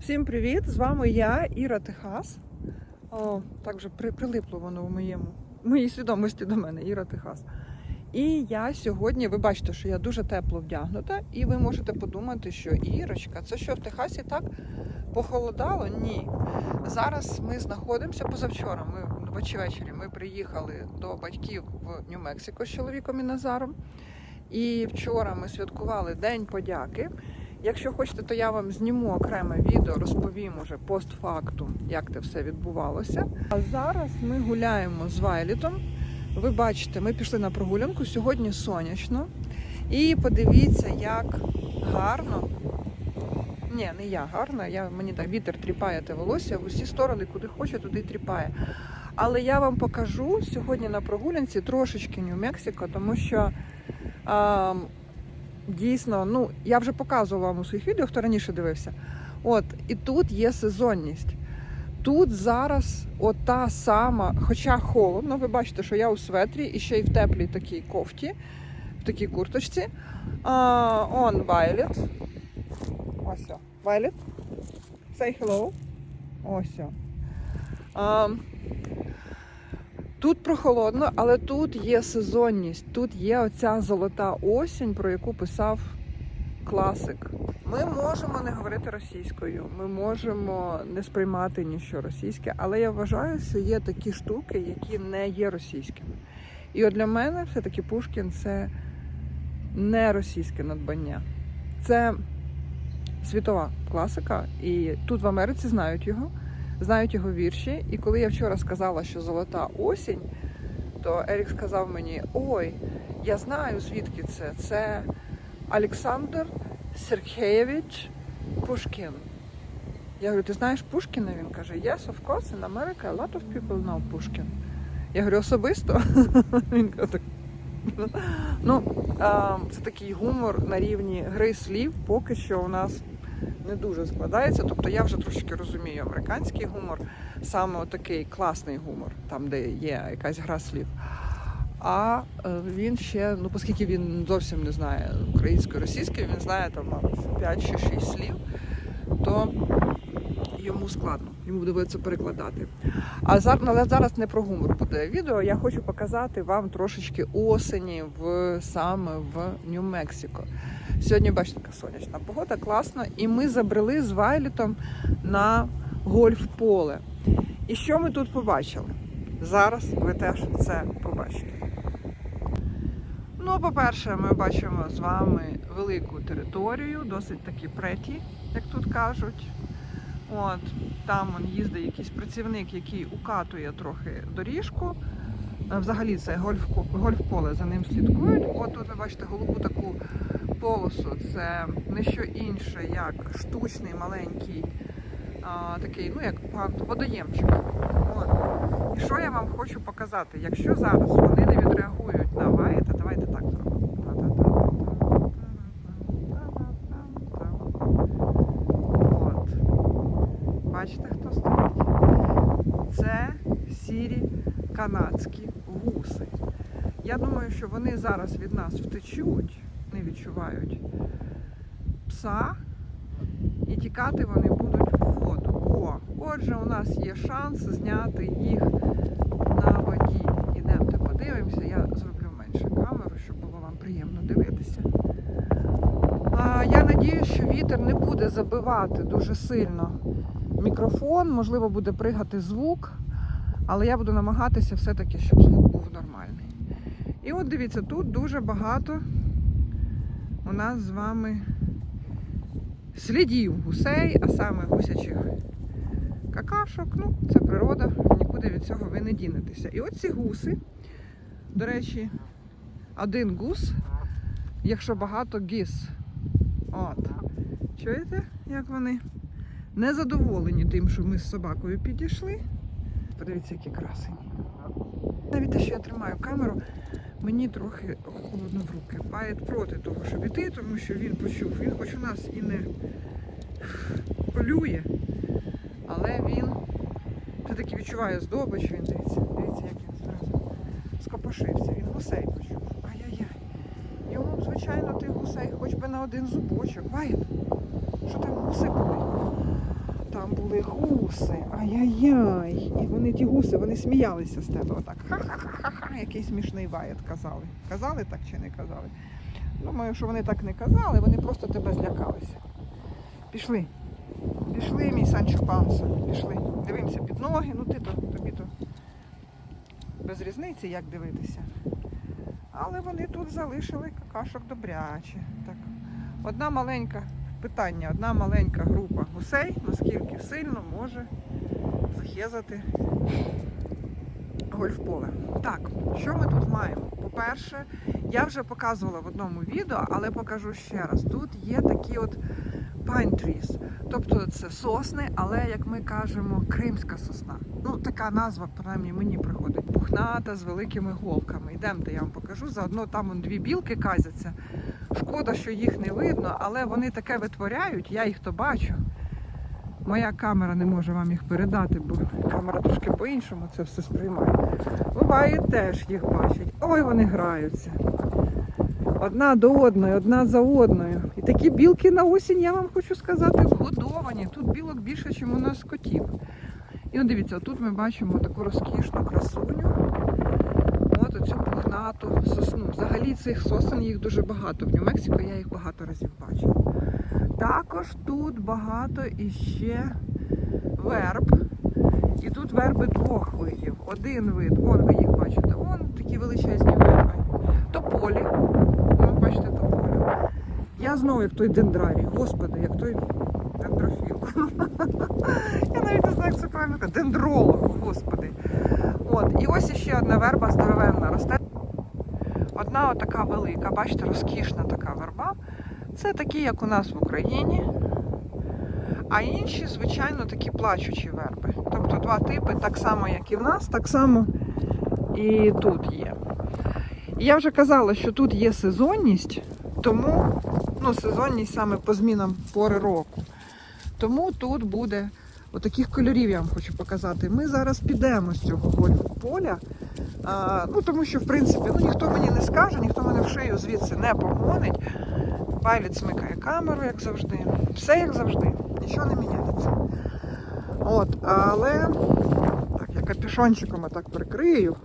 Всім привіт! З вами я, Іра Техас. О, так вже при, прилипло воно в моєму, моїй свідомості до мене, Іра Техас. І я сьогодні, ви бачите, що я дуже тепло вдягнута, і ви можете подумати, що Ірочка, це що в Техасі так похолодало? Ні. Зараз ми знаходимося позавчора. Ми ввечері ми приїхали до батьків в Нью-Мексико з чоловіком і Назаром. І вчора ми святкували День подяки. Якщо хочете, то я вам зніму окреме відео, розповім уже постфактум, як це все відбувалося. А зараз ми гуляємо з Вайлітом. Ви бачите, ми пішли на прогулянку. Сьогодні сонячно. І подивіться, як гарно. Ні, не я гарна. Я, мені так вітер тріпає те волосся в усі сторони, куди хоче, туди тріпає. Але я вам покажу сьогодні на прогулянці трошечки Нью-Мексико, тому що. Дійсно, ну я вже показувала вам у своїх відео, хто раніше дивився. От, і тут є сезонність. Тут зараз ота сама, хоча холодно, ви бачите, що я у светрі і ще й в теплій такій кофті, в такій курточці. А, он Violet. Ось. Violet. Say hello. Ось. А, Тут прохолодно, але тут є сезонність, тут є оця золота осінь, про яку писав класик. Ми можемо не говорити російською, ми можемо не сприймати нічого російське, але я вважаю, що є такі штуки, які не є російськими. І от для мене все-таки Пушкін це не російське надбання. Це світова класика, і тут в Америці знають його знають його вірші. І коли я вчора сказала, що золота осінь, то Ерік сказав мені: Ой, я знаю, звідки це. Це Олександр Сергеєвич Пушкін. Я говорю, ти знаєш Пушкіна? Він каже, Yes, of course, in America a lot of people know Пушкін. Я говорю, особисто? Він каже. Ну, це такий гумор на рівні гри слів, поки що у нас не дуже складається. Тобто я вже трошки розумію американський гумор, саме такий класний гумор, там де є якась гра слів. А е, він ще, ну оскільки він зовсім не знає української, російської, він знає там, мабуть, 5 чи 6 слів, то йому складно, йому доведеться перекладати. А зараз, але зараз не про гумор буде відео. Я хочу показати вам трошечки осені в саме в Нью-Мексико. Сьогодні, бачите, така сонячна погода, класно. І ми забрели з Вайлітом на гольф-поле. І що ми тут побачили? Зараз ви теж це побачите. Ну, по-перше, ми бачимо з вами велику територію, досить таки преті, як тут кажуть. От, Там он їздить якийсь працівник, який укатує трохи доріжку. Взагалі це гольф-поле за ним слідкують. От тут ви бачите голубу таку полосу. Це не що інше, як штучний маленький а, такий, ну як водоємчик. От. І що я вам хочу показати? Якщо зараз вони не відреагують на ваєта, давайте так зробимо. От. Бачите, хто стоїть? Це сірі канадські гуси. Я думаю, що вони зараз від нас втечуть, не відчувають пса, і тікати вони будуть в воду. О, отже, у нас є шанс зняти їх на воді. Ідемте, подивимося, я зроблю менше камеру, щоб було вам приємно дивитися. А, Я надію, що вітер не буде забивати дуже сильно мікрофон, можливо, буде пригати звук. Але я буду намагатися все-таки, щоб звук був нормальний. І от дивіться, тут дуже багато у нас з вами слідів гусей, а саме гусячих какашок. Ну, це природа, нікуди від цього ви не дінетеся. І от ці гуси, до речі, один гус, якщо багато гіс. От. Чуєте, як вони незадоволені тим, що ми з собакою підійшли. Подивіться, які красені. Навіть те, що я тримаю камеру, мені трохи холодно в руки. Пает проти того, щоб іти, тому що він почув. Він хоч у нас і не полює, але він все-таки відчуває здобич, він дивіться, дивіться, як він зразу скопошився. Він гусей почув. Ай-яй-яй. Йому, звичайно, тих гусей хоч би на один зубочок. Вайт, Що там гуси були? Там були гуси. Ай-яй-яй. І вони ті гуси, вони сміялися з тебе отак. Ха-ха-ха-ха. Який смішний ваєт казали. Казали так чи не казали? Думаю, що вони так не казали, вони просто тебе злякалися. Пішли. Пішли, мій Санчо Панса. Пішли. Дивимося під ноги, ну ти то тобі то без різниці, як дивитися. Але вони тут залишили какашок добряче. Так. Одна маленька питання, одна маленька група гусей, наскільки сильно може захезати гольф-поле. Так, що ми тут маємо? По-перше, я вже показувала в одному відео, але покажу ще раз. Тут є такі от pine trees. Тобто це сосни, але як ми кажемо, кримська сосна. Ну, така назва, принаймні, мені приходить. Пухната з великими голками. Йдемте, я вам покажу. Заодно там дві білки казяться. Шкода, що їх не видно, але вони таке витворяють, я їх то бачу. Моя камера не може вам їх передати, бо камера трошки по-іншому це все сприймає. Буває теж їх бачать. Ой, вони граються. Одна до одної, одна за одною. І такі білки на осінь, я вам хочу сказати, вгодовані. Тут білок більше, ніж у нас котів. І от дивіться, тут ми бачимо таку розкішну красуню. Сосну. Взагалі цих сосен їх дуже багато. В Нью-Мексико я їх багато разів бачила. Також тут багато іще верб. І тут верби двох видів. Один вид, вон ви їх бачите, вон такі величезні верби. Тополі. Вон бачите тополі. Я знову як той дендрарій. Господи, як той дендрофіл. Я навіть не знаю, як це правильно. Дендролог, господи. От, і ось іще одна верба здоровенна росте. Одна отака велика, бачите, розкішна така верба. Це такі, як у нас в Україні. А інші, звичайно, такі плачучі верби. Тобто два типи, так само, як і в нас, так само і тут є. І я вже казала, що тут є сезонність, тому ну, сезонність саме по змінам пори року. Тому тут буде отаких кольорів, я вам хочу показати. Ми зараз підемо з цього гольф-поля. А, ну, тому що, в принципі, ну, ніхто мені не скаже, ніхто мене в шию звідси не погонить. Вайліт смикає камеру, як завжди. Все як завжди, нічого не міняється. От, але так, я капюшончиком так прикрию,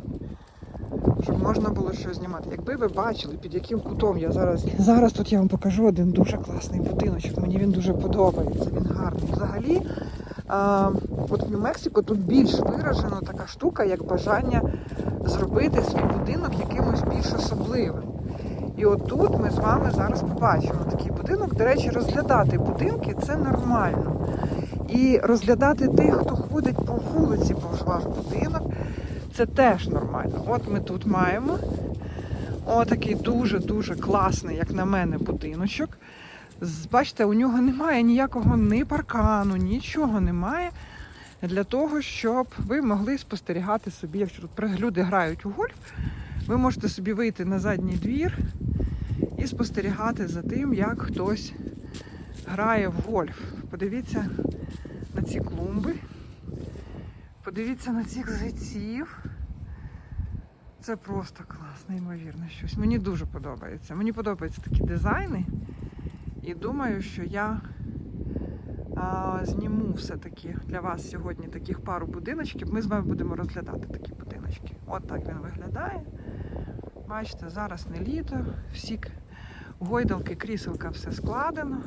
щоб можна було щось знімати. Якби ви бачили, під яким кутом я зараз. Зараз тут я вам покажу один дуже класний будиночок. Мені він дуже подобається, він гарний. Взагалі, а, от в Нью-Мексико тут більш виражена така штука, як бажання зробити свій будинок якимось більш особливим. І от тут ми з вами зараз побачимо такий будинок. До речі, розглядати будинки це нормально. І розглядати тих, хто ходить по вулиці повз ваш будинок, це теж нормально. От ми тут маємо отакий дуже-дуже класний, як на мене, будиночок. Бачите, у нього немає ніякого ні паркану, нічого немає для того, щоб ви могли спостерігати собі, якщо тут люди грають у гольф, ви можете собі вийти на задній двір і спостерігати за тим, як хтось грає в гольф. Подивіться на ці клумби, подивіться на цих зайців. Це просто клас, неймовірно щось. Мені дуже подобається. Мені подобаються такі дизайни. І думаю, що я зніму все-таки для вас сьогодні таких пару будиночків. Ми з вами будемо розглядати такі будиночки. От так він виглядає. Бачите, зараз не літо, всі гойдалки, кріселка, все складено.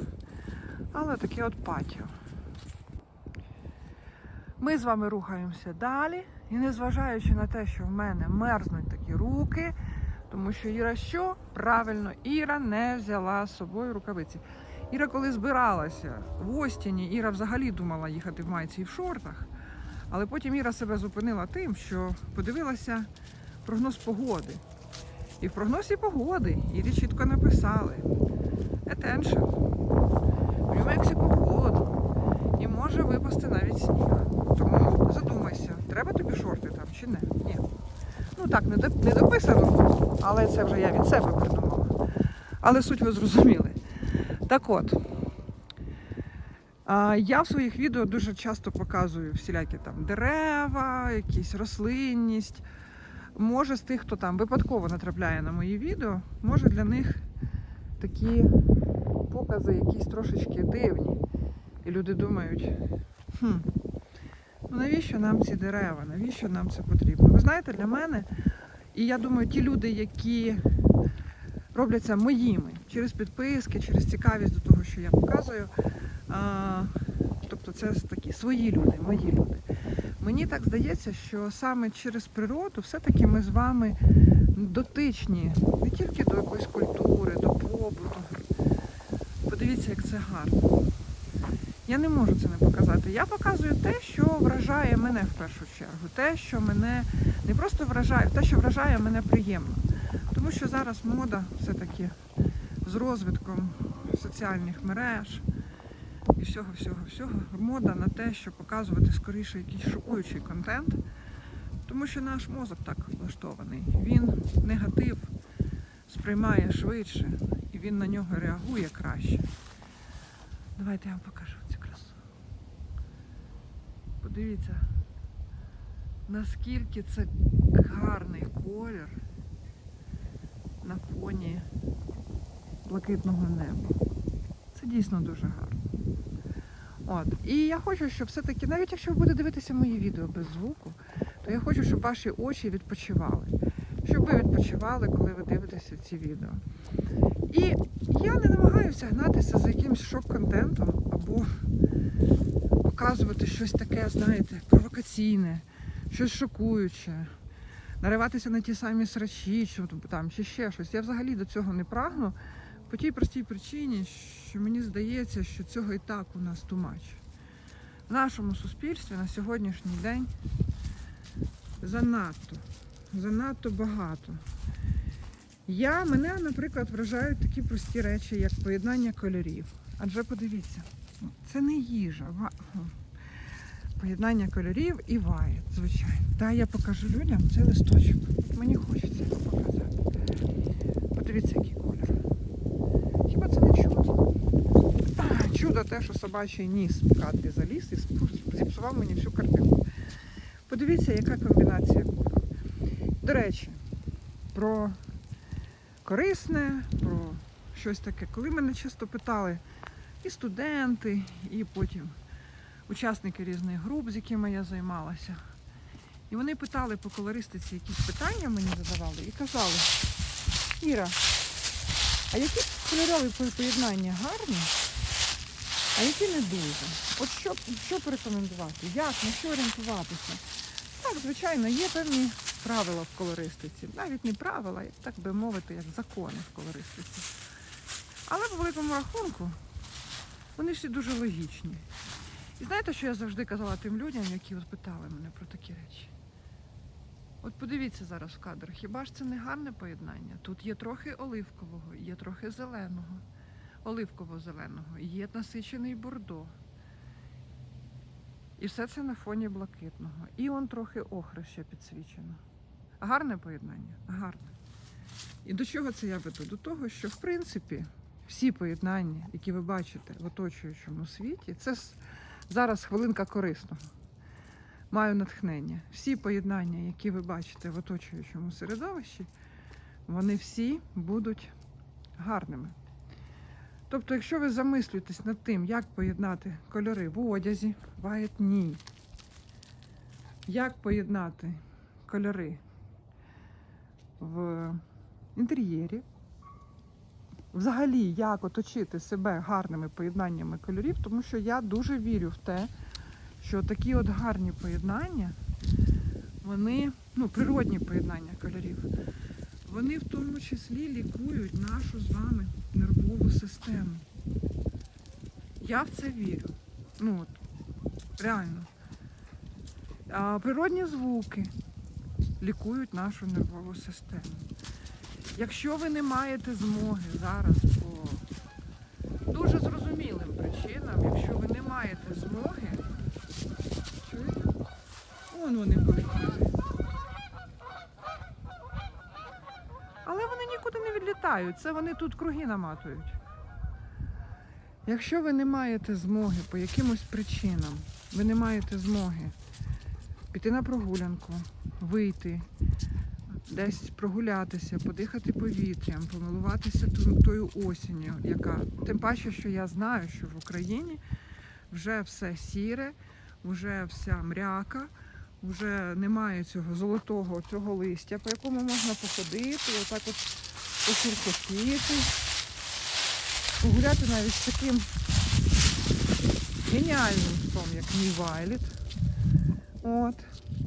Але таке от патіо. Ми з вами рухаємося далі. І незважаючи на те, що в мене мерзнуть такі руки, тому що Іра що? Правильно, Іра не взяла з собою рукавиці. Іра, коли збиралася в Остіні, Іра взагалі думала їхати в майці і в шортах. Але потім Іра себе зупинила тим, що подивилася прогноз погоди. І в прогнозі погоди Ірі чітко написали Attention. В Нью-Мексико холодно і може випасти навіть сніг. Тому задумайся, треба тобі шорти там чи не? Ні. Ну так, не дописано, але це вже я від себе придумала. Але суть ви зрозуміли. Так от. Я в своїх відео дуже часто показую всілякі там дерева, якісь рослинність. Може з тих, хто там випадково натрапляє на мої відео, може для них такі покази якісь трошечки дивні. І люди думають, хм, ну навіщо нам ці дерева, навіщо нам це потрібно? Ви знаєте, для мене, і я думаю, ті люди, які роблять це моїми через підписки, через цікавість до того, що я показую. А, тобто це такі свої люди, мої люди. Мені так здається, що саме через природу все-таки ми з вами дотичні не тільки до якоїсь культури, до побуту. Подивіться, як це гарно. Я не можу це не показати. Я показую те, що вражає мене в першу чергу. Те, що мене не просто вражає, те, що вражає мене приємно. Тому що зараз мода все-таки з розвитком соціальних мереж і всього, всього, всього. Мода на те, щоб показувати скоріше якийсь шокуючий контент. Тому що наш мозок так влаштований. Він негатив сприймає швидше і він на нього реагує краще. Давайте я вам покажу цю красу. Подивіться, наскільки це гарний колір на фоні блакитного неба. Це дійсно дуже гарно. От. І я хочу, щоб все-таки, навіть якщо ви будете дивитися мої відео без звуку, то я хочу, щоб ваші очі відпочивали. Щоб ви відпочивали, коли ви дивитеся ці відео. І я не намагаюся гнатися за якимось шок-контентом або показувати щось таке, знаєте, провокаційне, щось шокуюче, нариватися на ті самі срачі, що там, чи ще щось. Я взагалі до цього не прагну. По тій простій причині, що мені здається, що цього і так у нас тумач. В нашому суспільстві на сьогоднішній день занадто, занадто багато. Я, мене, наприклад, вражають такі прості речі, як поєднання кольорів. Адже подивіться, це не їжа, поєднання кольорів і ваєт, звичайно. Та я покажу людям цей листочок. Мені хочеться його показати. Подивіться, який колір. Хіба це не чудо? А, Чудо те, що собачий ніс в кадрі заліз і зіпсував мені всю картинку. Подивіться, яка комбінація кольору. До речі, про корисне, про щось таке. Коли мене часто питали і студенти, і потім учасники різних груп, з якими я займалася. І вони питали по колористиці якісь питання мені задавали і казали, Іра, а які кольорові поєднання гарні, а які не дуже? От що, що порекомендувати? Як, на що орієнтуватися? Так, звичайно, є певні правила в колористиці. Навіть не правила, так би мовити, як закони в колористиці. Але по великому рахунку вони всі дуже логічні. І знаєте, що я завжди казала тим людям, які от питали мене про такі речі? От подивіться зараз в кадр, хіба ж це не гарне поєднання? Тут є трохи оливкового, є трохи зеленого, оливково-зеленого, є насичений бордо. І все це на фоні блакитного. І он трохи охри ще підсвічено. Гарне поєднання? Гарне. І до чого це я веду? До того, що в принципі всі поєднання, які ви бачите в оточуючому світі, це зараз хвилинка корисного. Маю натхнення. Всі поєднання, які ви бачите в оточуючому середовищі, вони всі будуть гарними. Тобто, якщо ви замислюєтесь над тим, як поєднати кольори в одязі, бувають ні. Як поєднати кольори в інтер'єрі, взагалі, як оточити себе гарними поєднаннями кольорів, тому що я дуже вірю в те, що такі от гарні поєднання, вони, ну, природні поєднання кольорів, вони в тому числі лікують нашу з вами нервову систему. Я в це вірю. Ну от, реально. А природні звуки лікують нашу нервову систему. Якщо ви не маєте змоги зараз по дуже зрозумілим причинам, якщо ви не маєте змоги, чуєте? Вон вони полетіли. Але вони нікуди це вони тут круги наматують. Якщо ви не маєте змоги по якимось причинам, ви не маєте змоги піти на прогулянку, вийти, десь прогулятися, подихати повітрям, помилуватися тою осінню, яка тим паче, що я знаю, що в Україні вже все сіре, вже вся мряка, вже немає цього золотого цього листя, по якому можна походити, отак от посуркотіти, погуляти навіть з таким геніальним псом, як мій Вайліт. От.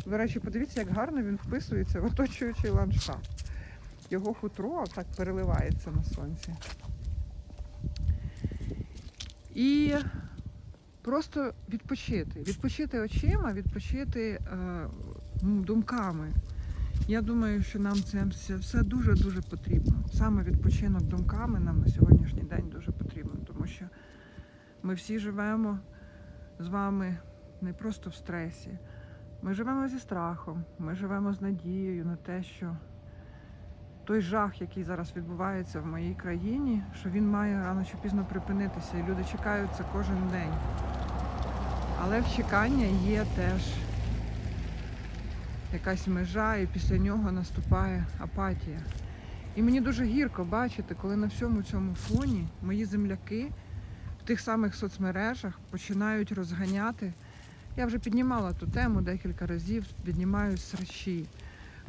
До речі, подивіться, як гарно він вписується в оточуючий ландшафт. Його хутро так переливається на сонці. І просто відпочити. Відпочити очима, відпочити е, думками. Я думаю, що нам це все- дуже-дуже потрібно. Саме відпочинок думками нам на сьогоднішній день дуже потрібно, тому що ми всі живемо з вами не просто в стресі. Ми живемо зі страхом, ми живемо з надією на те, що той жах, який зараз відбувається в моїй країні, що він має рано чи пізно припинитися, і люди чекають це кожен день. Але в чекання є теж якась межа, і після нього наступає апатія. І мені дуже гірко бачити, коли на всьому цьому фоні мої земляки в тих самих соцмережах починають розганяти. Я вже піднімала ту тему декілька разів, піднімаю срачі.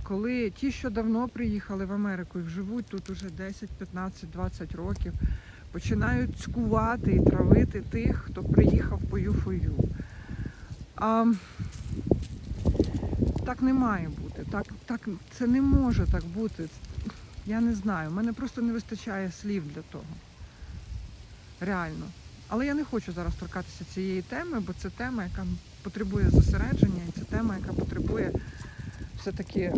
Коли ті, що давно приїхали в Америку і живуть тут уже 10, 15, 20 років, починають цькувати і травити тих, хто приїхав по юфою. А так не має бути. Так, так, це не може так бути. Я не знаю. У мене просто не вистачає слів для того. Реально. Але я не хочу зараз торкатися цієї теми, бо це тема, яка потребує зосередження, і це тема, яка потребує все-таки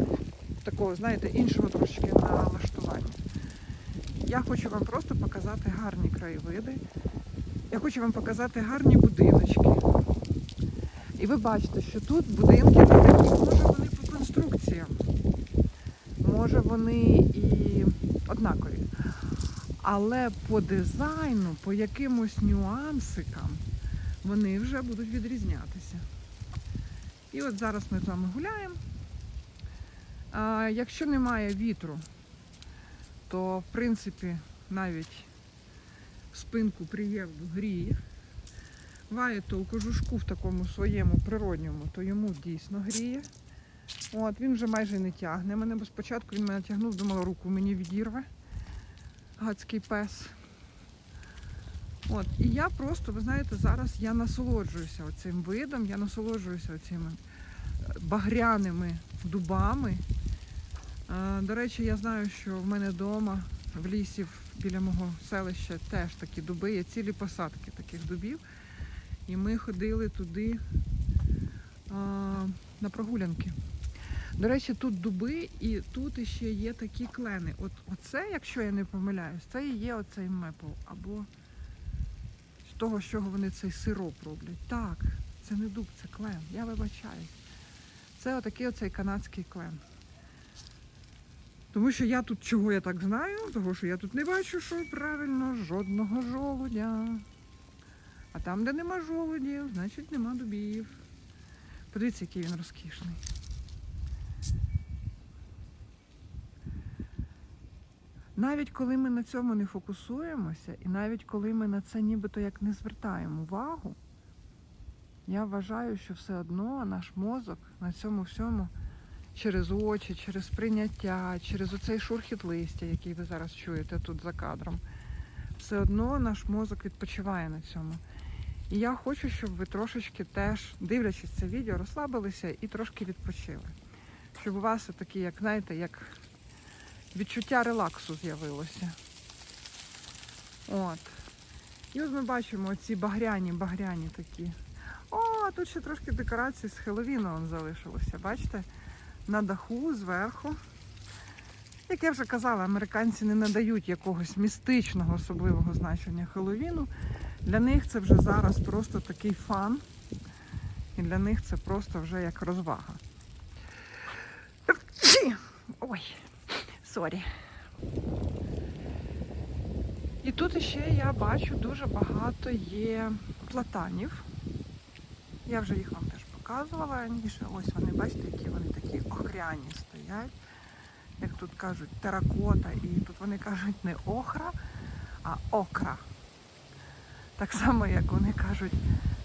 такого, знаєте, іншого трошки налаштування. Я хочу вам просто показати гарні краєвиди. Я хочу вам показати гарні будиночки. І ви бачите, що тут будинки не такі, може вони по конструкціям, може вони і однакові. Але по дизайну, по якимось нюансикам, вони вже будуть відрізнятися. І от зараз ми з вами гуляємо. А, якщо немає вітру, то в принципі навіть спинку приємно гріє. Ває то у кожушку в такому своєму природньому, то йому дійсно гріє. От, він вже майже не тягне мене, бо спочатку він мене тягнув, думала, руку мені відірве. Гадський пес. От, і я просто, ви знаєте, зараз я насолоджуюся цим видом, я насолоджуюся цими багряними дубами. Е, До речі, я знаю, що в мене вдома в лісі біля мого селища теж такі дуби, є цілі посадки таких дубів. І ми ходили туди а, на прогулянки. До речі, тут дуби і тут іще є такі клени. От оце, якщо я не помиляюсь, це і є оцей мепл. Або з того, з чого вони цей сироп роблять. Так, це не дуб, це клен. Я вибачаюсь. Це отакий оцей канадський клен. Тому що я тут чого я так знаю, тому що я тут не бачу, що правильно жодного жолудя. А там, де нема жолудів, значить нема дубів. Подивіться, який він розкішний. Навіть коли ми на цьому не фокусуємося, і навіть коли ми на це нібито як не звертаємо увагу, я вважаю, що все одно наш мозок на цьому всьому через очі, через прийняття, через оцей шурхіт листя, який ви зараз чуєте тут за кадром, все одно наш мозок відпочиває на цьому. І я хочу, щоб ви трошечки теж, дивлячись це відео, розслабилися і трошки відпочили. Щоб у вас такі, як знаєте, як відчуття релаксу з'явилося. От. І от ми бачимо ці багряні, багряні такі. О, а тут ще трошки декорацій з Хеллоуіну он залишилося. Бачите? На даху зверху. Як я вже казала, американці не надають якогось містичного особливого значення Хеллоуіну. Для них це вже зараз просто такий фан. І для них це просто вже як розвага. Ой, сорі. І тут ще я бачу дуже багато є платанів. Я вже їх вам теж показувала раніше. Ось вони, бачите, які вони такі охряні стоять. Як тут кажуть, теракота. І тут вони кажуть не охра, а окра. Так само, як вони кажуть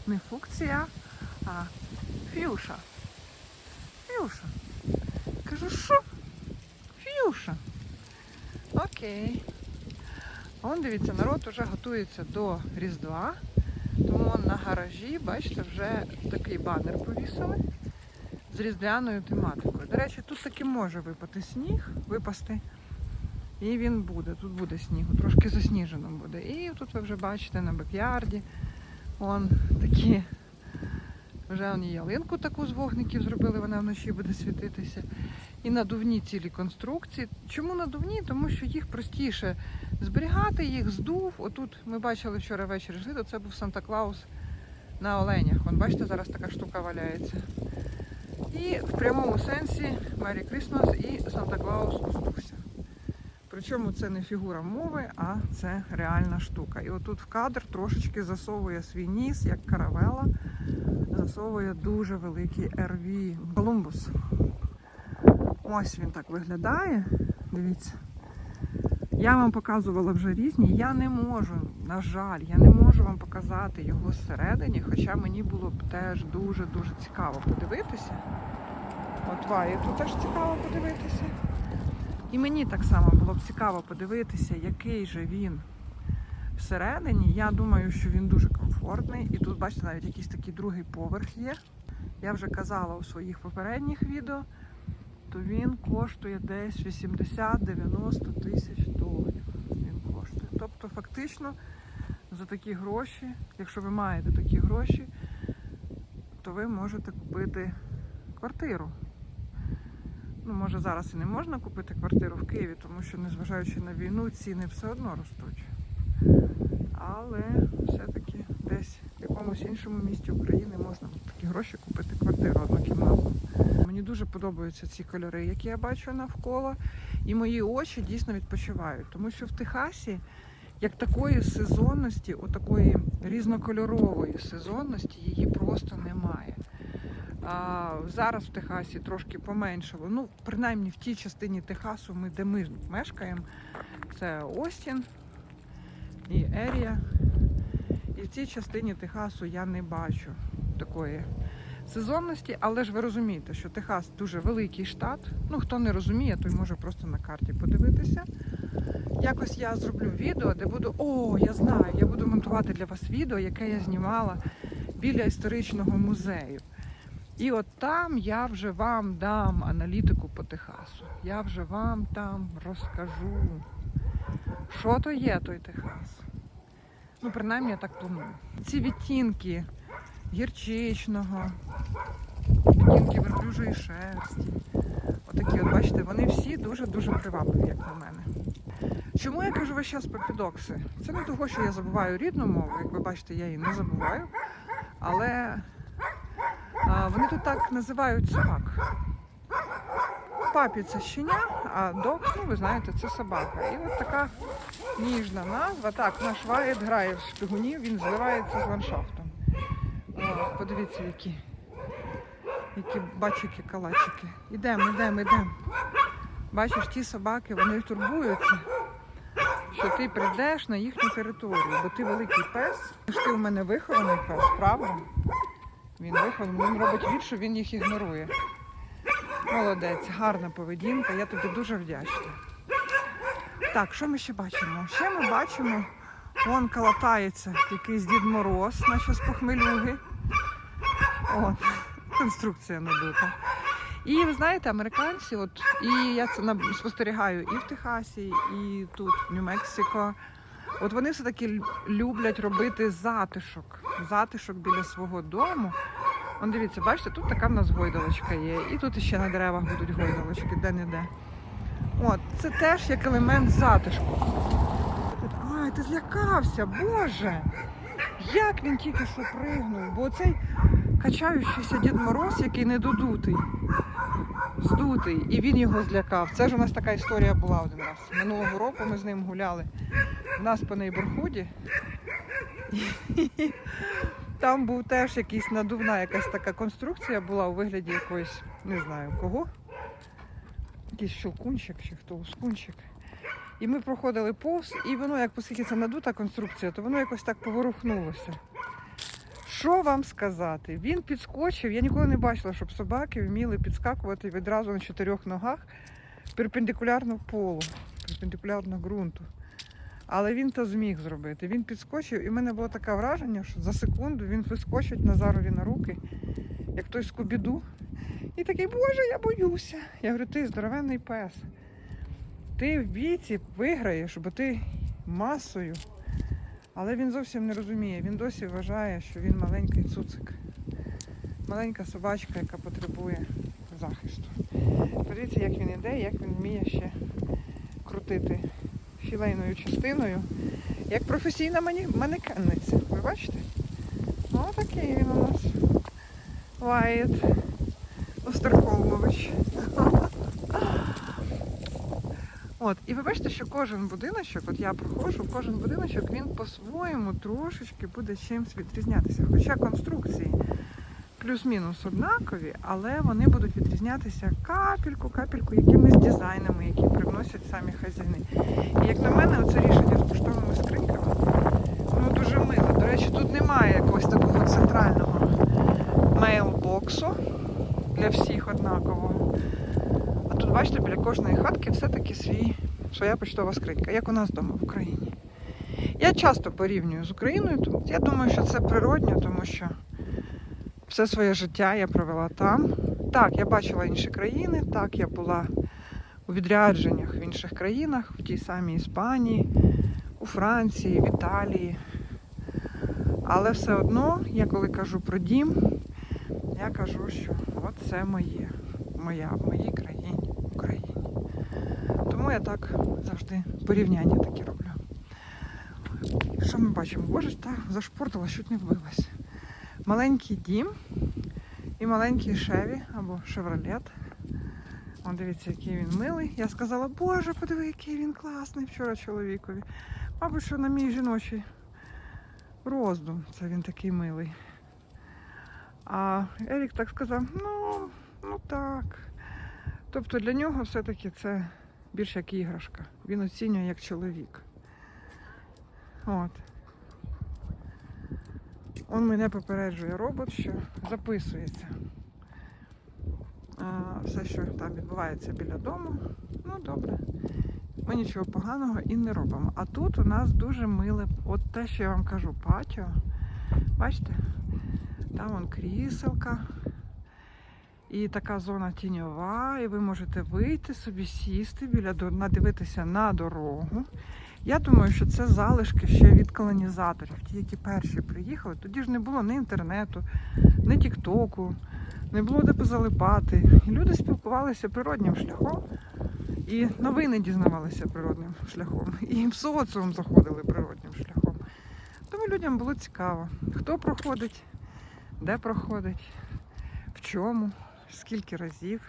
не фукція, а фюша. Фюша. Кажу, що? Фюша. Окей. Вон дивіться, народ вже готується до Різдва. Тому на гаражі, бачите, вже такий банер повісили з різдвяною тематикою. До речі, тут таки може випати сніг, випасти. І він буде. Тут буде снігу, трошки засніжено буде. І тут ви вже бачите на бекярді. Вон такі. Вже вони ялинку таку з вогників зробили, вона вночі буде світитися. І надувні цілі конструкції. Чому надувні? Тому що їх простіше зберігати, їх здув. Отут ми бачили вчора ввечері жили, це був Санта-Клаус на оленях. Вон, бачите, зараз така штука валяється. І в прямому сенсі Мері Крісмас і Санта-Клаус здувся. Причому це не фігура мови, а це реальна штука. І отут в кадр трошечки засовує свій ніс, як каравела, засовує дуже великий RV Колумбус. Ось він так виглядає. Дивіться. Я вам показувала вже різні. Я не можу, на жаль, я не можу вам показати його зсередині, хоча мені було б теж дуже-дуже цікаво подивитися. От тут теж цікаво подивитися. І мені так само було б цікаво подивитися, який же він всередині. Я думаю, що він дуже комфортний. І тут, бачите, навіть якийсь такий другий поверх є. Я вже казала у своїх попередніх відео, то він коштує десь 80-90 тисяч фактично, за такі гроші, якщо ви маєте такі гроші, то ви можете купити квартиру. Ну, може, зараз і не можна купити квартиру в Києві, тому що, незважаючи на війну, ціни все одно ростуть. Але все-таки десь в якомусь іншому місті України можна на такі гроші купити квартиру однокімнатну. Мені дуже подобаються ці кольори, які я бачу навколо, і мої очі дійсно відпочивають, тому що в Техасі. Як такої сезонності, отакої різнокольорової сезонності, її просто немає. А, зараз в Техасі трошки поменшало. Ну, принаймні в тій частині Техасу, ми, де ми мешкаємо, це Остін і Ерія. І в цій частині Техасу я не бачу такої сезонності, але ж ви розумієте, що Техас дуже великий штат. Ну, хто не розуміє, той може просто на карті подивитися. Якось я зроблю відео, де буду. О, я знаю, я буду монтувати для вас відео, яке я знімала біля історичного музею. І от там я вже вам дам аналітику по Техасу. Я вже вам там розкажу, що то є той Техас. Ну, принаймні я так планую. Ці відтінки гірчичного, відтінки верблюжої шерсті. Отакі, от бачите, вони всі дуже-дуже привабливі, як на мене. Чому я кажу весь час про підокси? Це не того, що я забуваю рідну мову, як ви бачите, я її не забуваю. Але а, вони тут так називають собак. Папі це щеня, а дог, ну ви знаєте, це собака. І от така ніжна назва. Так, наш Ваєт грає в шпигунів, він зливається з ландшафтом. О, подивіться, які, які бачики, калачики. Ідемо, ідемо, ідемо. Бачиш, ті собаки, вони турбуються, що ти прийдеш на їхню територію, бо ти великий пес. Ти в мене вихований пес, правда? Він вихований, він робить від, що він їх ігнорує. Молодець, гарна поведінка, я тобі дуже вдячна. Так, що ми ще бачимо? Ще ми бачимо, вон калатається якийсь Дід Мороз, наче з похмелюги. О, конструкція надута. І ви знаєте, американці, от і я це спостерігаю і в Техасі, і тут, в Нью-Мексико. От вони все-таки люблять робити затишок, затишок біля свого дому. Вон дивіться, бачите, тут така в нас гойдалочка є. І тут ще на деревах будуть гойдалочки, де-не-де. От, це теж як елемент затишку. Ай, ти злякався, Боже! Як він тільки що пригнув, бо цей качаючийся Дід Мороз, який недодутий, здутий, і він його злякав. Це ж у нас така історія була один раз. Минулого року ми з ним гуляли у нас по нейборхуді. І Там був теж якийсь надувна якась така конструкція була у вигляді якоїсь, не знаю кого. Якийсь щелкунчик чи хто ускунчик. І ми проходили повз, і воно, як оскільки це надута конструкція, то воно якось так поворухнулося. Що вам сказати? Він підскочив. Я ніколи не бачила, щоб собаки вміли підскакувати відразу на чотирьох ногах перпендикулярно полу, перпендикулярно ґрунту. Але він то зміг зробити. Він підскочив, і в мене було таке враження, що за секунду він вискочить Назарові на руки, як той скубіду. І такий, Боже, я боюся. Я говорю, ти здоровенний пес. Ти в віці виграєш, бо ти масою. Але він зовсім не розуміє. Він досі вважає, що він маленький цуцик. Маленька собачка, яка потребує захисту. Подивіться, як він іде, як він вміє ще крутити філейною частиною, як професійна манекенниця. Ви бачите? Ну, такий він у нас. Ваєт Остерколмович. От, і ви бачите, що кожен будиночок, от я проходжу, кожен будиночок він по-своєму трошечки буде чимось відрізнятися. Хоча конструкції плюс-мінус однакові, але вони будуть відрізнятися капельку, капельку якимись дизайнами, які привносять самі хазяїни. І як на мене, оце рішення з поштовими скриньками, ну дуже мило. До речі, тут немає якогось такого центрального мейлбоксу для всіх однакового. Тут, бачите, біля кожної хатки все-таки свій, своя почтова скринька, як у нас вдома в Україні. Я часто порівнюю з Україною, тому я думаю, що це природньо, тому що все своє життя я провела там. Так, я бачила інші країни, так, я була у відрядженнях в інших країнах, в тій самій Іспанії, у Франції, в Італії. Але все одно, я коли кажу про дім, я кажу, що от це моє, моя, Україні. Тому я так завжди порівняння такі роблю. Що ми бачимо? Боже, та зашпортила, чуть не вбилась. Маленький дім і маленький шеві або шевролет. О, дивіться, який він милий. Я сказала, боже, подиви, який він класний вчора чоловікові. Мабуть, що на мій жіночий роздум це він такий милий. А Ерік так сказав, ну, ну так. Тобто для нього все-таки це більш як іграшка. Він оцінює як чоловік. От. Он мене попереджує робот, що записується. А, все, що там відбувається біля дому. Ну, добре. Ми нічого поганого і не робимо. А тут у нас дуже миле, от те, що я вам кажу, патіо. Бачите? Там вон кріселка. І така зона тіньова, і ви можете вийти собі, сісти біля надивитися на дорогу. Я думаю, що це залишки ще від колонізаторів, ті, які перші приїхали. Тоді ж не було ні інтернету, ні тіктоку, не було де позалипати. І люди спілкувалися природнім шляхом, і новини дізнавалися природним шляхом, і в соціум заходили природнім шляхом. Тому людям було цікаво, хто проходить, де проходить, в чому, скільки разів.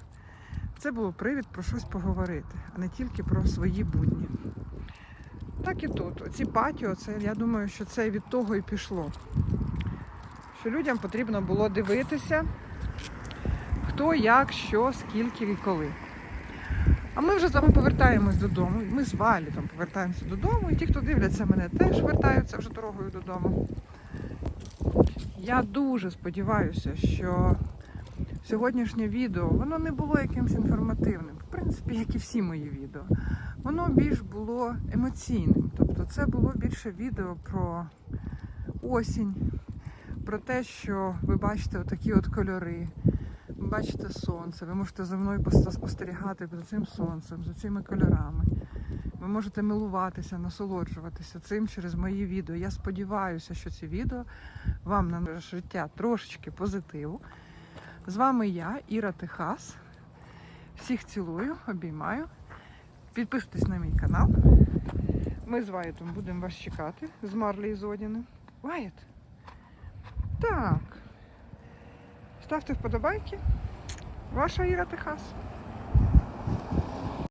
Це було привід про щось поговорити, а не тільки про свої будні. Так і тут. Оці патіо, це я думаю, що це від того і пішло. Що людям потрібно було дивитися, хто, як, що, скільки і коли. А ми вже з вами повертаємось додому. Ми з Валітом повертаємося додому, і ті, хто дивляться мене, теж вертаються вже дорогою додому. Я дуже сподіваюся, що сьогоднішнє відео воно не було якимось інформативним. В принципі, як і всі мої відео. Воно більш було емоційним. Тобто це було більше відео про осінь, про те, що ви бачите отакі от кольори. Ви бачите сонце, ви можете за мною спостерігати за цим сонцем, за цими кольорами. Ви можете милуватися, насолоджуватися цим через мої відео. Я сподіваюся, що ці відео вам на життя трошечки позитиву. З вами я, Іра Техас. Всіх цілую, обіймаю. Підписуйтесь на мій канал. Ми з Ваєтом будемо вас чекати з Марлі і Зодіним. Ваєт. Так. Ставте вподобайки. Ваша Іра Техас.